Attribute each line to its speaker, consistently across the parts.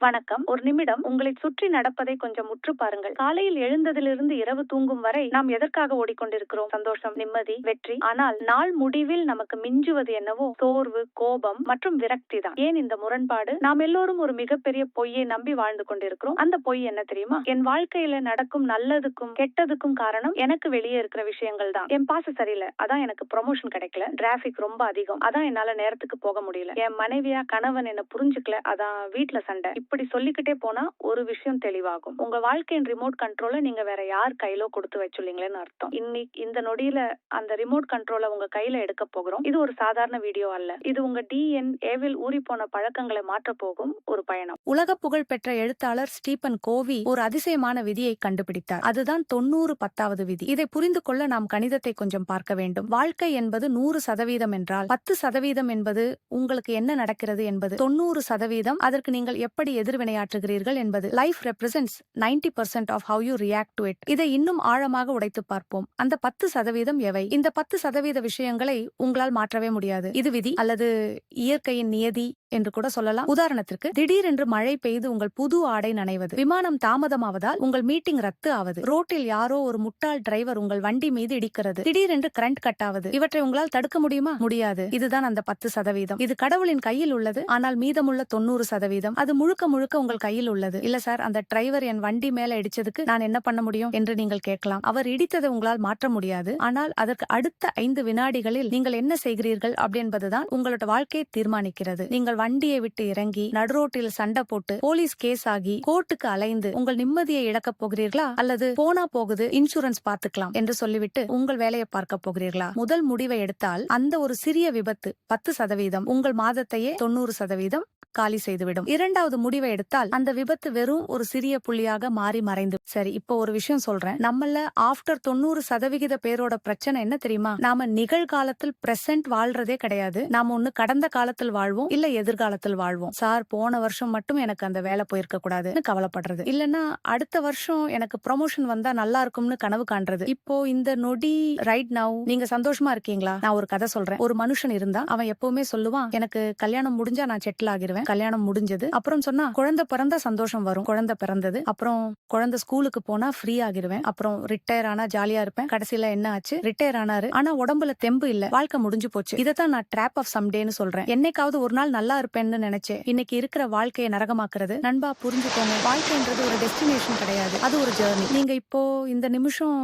Speaker 1: வணக்கம். ஒரு நிமிடம். உங்களை சுற்றி நடப்பதை கொஞ்சம் உற்று பாருங்கள். காலையில் எழுந்ததிலிருந்து இரவு தூங்கும் வரை நாம் எதற்காக ஓடிக்கொண்டிருக்கிறோம்? சந்தோஷம் நிம்மதி வெற்றி. ஆனால் நாள் முடிவில் நமக்கு மிஞ்சுவது என்னவோ? சோர்வு கோபம் மற்றும் விரக்தி தான். ஏன் இந்த முரண்பாடு? நாம் எல்லோரும் ஒரு மிகப்பெரிய பொய்யை நம்பி வாழ்ந்து கொண்டிருக்கிறோம். அந்த பொய் என்ன தெரியுமா? என் வாழ்க்கையில நடக்கும் நல்லதுக்கும் கெட்டதுக்கும் காரணம் எனக்கு வெளியே இருக்கிற விஷயங்கள் தான். என் பாச சரியில்லை. அதான் எனக்கு ப்ரொமோஷன் கிடைக்கல. டிராபிக் ரொம்ப அதிகம். அதான் என்னால நேரத்துக்கு போக முடியல. என் மனைவியா கணவன் என்ன புரிஞ்சுக்கல? அதான் வீட்டுல சண்டை. இப்படி சொல்லிக்கிட்டே போனா ஒரு விஷயம் தெளிவாகும். உங்க வாழ்க்கையின் ரிமோட் கண்ட்ரோலை நீங்க வேற யார் கையிலோ கொடுத்து வச்சுள்ளீங்களேன்னு அர்த்தம். இன்னைக்கு இந்த நொடியில அந்த ரிமோட் கண்ட்ரோலை உங்க கையில எடுக்க போகிறோம். இது ஒரு சாதாரண வீடியோ அல்ல. இது உங்க டிஎன்ஏவில் ஊறி போன பழக்கங்களை மாற்ற போகும் ஒரு பயணம்.
Speaker 2: உலக புகழ் பெற்ற எழுத்தாளர் ஸ்டீபன் கோவி ஒரு அதிசயமான விதியை கண்டுபிடித்தார். அதுதான் தொண்ணூறு பத்தாவது விதி. இதை புரிந்து கொள்ள நாம் கணிதத்தை கொஞ்சம் பார்க்க வேண்டும். வாழ்க்கை என்பது நூறு சதவீதம் என்றால் பத்து சதவீதம் என்பது உங்களுக்கு என்ன நடக்கிறது என்பது. தொண்ணூறு சதவீதம். அதற்கு நீங்கள் எப்படி எதிர்வினையாற்றுகிறீர்கள் என்பது life represents ninety percent of how you react to it இதை இன்னும் ஆழமாக உடைத்து பார்ப்போம். அந்த பத்து சதவீதம் எவை? இந்த பத்து சதவீத விஷயங்களை உங்களால் மாற்றவே முடியாது. இது விதி அல்லது இயற்கையின் நியதி என்று கூட சொல்லலாம். உதாரணத்திற்கு திடீரென்று மழை பெய்து உங்கள் புது ஆடை நனைவது. விமானம் தாமதமாவதால் உங்கள் மீட்டிங் ரத்து ஆவது. ரோட்டில் யாரோ ஒரு முட்டாள் டிரைவர் உங்கள் வண்டி மீது இடிக்கிறது. திடீரென்று கரண்ட் கட் ஆவது. இவற்றை உங்களால் தடுக்க முடியுமா? முடியாது. இதுதான் அந்த பத்து சதவீதம். இது கடவுளின் கையில் உள்ளது ஆனால் மீதமுள்ள தொண்ணூறு சதவீதம். அது முழுக்க முழுக்க உங்கள் கையில் உள்ளது. இல்ல சார் அந்த டிரைவர் என் வண்டி மேல இடிச்சதுக்கு நான் என்ன பண்ண முடியும் என்று நீங்கள் கேட்கலாம். அவர் இடித்ததை உங்களால் மாற்ற முடியாது. ஆனால் அதற்கு அடுத்த ஐந்து வினாடிகளில் நீங்கள் என்ன செய்கிறீர்கள் அப்படின்பதுதான் உங்களோட வாழ்க்கையை தீர்மானிக்கிறது. நீங்கள் வண்டியை விட்டு இறங்கி நடுரோட்டில் சண்டை போட்டு போலீஸ் கேஸ் ஆகி கோர்ட்டுக்கு அலைந்து உங்கள் நிம்மதியை இழக்கப் போகிறீர்களா? அல்லது போனா போகுது இன்சூரன்ஸ் பார்த்துக்கலாம் என்று சொல்லிவிட்டு உங்கள் வேலையை பார்க்க போகிறீர்களா? முதல் முடிவை எடுத்தால் அந்த ஒரு சிறிய விபத்து பத்து சதவீதம் உங்கள் மாதத்தையே தொண்ணூறு சதவீதம் காலி செய்துவிடும். இரண்டாவது முடிவை எடுத்தால் அந்த விபத்து வெறும் ஒரு சிறிய புள்ளியாக மாறி மறைந்து. சரி இப்போ ஒரு விஷயம் சொல்றேன். நம்மள ஆஃப்டர் தொண்ணூறு சதவிகித பேரோட பிரச்சனை என்ன தெரியுமா? நாம நிகழ்காலத்தில் பிரசன்ட் வாழ்றதே கிடையாது. நாம ஒண்ணு கடந்த காலத்தில் வாழ்வோம் இல்ல எதிர்காலத்தில் வாழ்வோம். சார் போன வருஷம் மட்டும் எனக்கு அந்த வேலை போயிருக்க கூடாதுன்னு கவலைப்படுறது. இல்லனா அடுத்த வருஷம் எனக்கு ப்ரொமோஷன் வந்தா நல்லா இருக்கும்னு கனவு காண்றது. இப்போ இந்த நொடி ரைட் நவ் நீங்க சந்தோஷமா இருக்கீங்களா? நான் ஒரு கதை சொல்றேன். ஒரு மனுஷன் இருந்தா அவன் எப்பவுமே சொல்லுவான் எனக்கு கல்யாணம் முடிஞ்சா நான் செட்டில் ஆகிருவேன். கல்யாணம் முடிஞ்சது. அப்புறம் சொன்னா குழந்தை பிறந்த சந்தோஷம் வரும். குழந்தை பிறந்தது. அப்புறம் குழந்தை ஸ்கூலுக்கு போனா ஃப்ரீ ஆகிருவேன். அப்புறம் ரிட்டையர் ஆனா ஜாலியா இருப்பேன். கடைசியில என்ன ஆச்சு? ரிட்டையர் ஆனாரு. ஆனா உடம்புல தெம்பு இல்ல. வாழ்க்கை முடிஞ்சு போச்சு. இதைத்தான் நான் ட்ராப் ஆஃப் சம்டேன்னு சொல்றேன். என்னைக்காவது ஒரு நாள் நல்லா இருப்பேன்னு நினைச்சேன். இன்னைக்கு இருக்கிற வாழ்க்கையை நரகமாக்குறது. நண்பா புரிஞ்சுக்கோங்க. வாழ்க்கைன்றது ஒரு டெஸ்டினேஷன் கிடையாது. அது ஒரு ஜேர்னி நீங்க இப்போ இந்த நிமிஷம்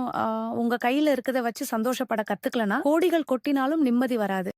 Speaker 2: உங்க கையில இருக்கிறத வச்சு சந்தோஷப்பட கத்துக்கலனா கோடிகள் கொட்டினாலும் நிம்மதி வராது.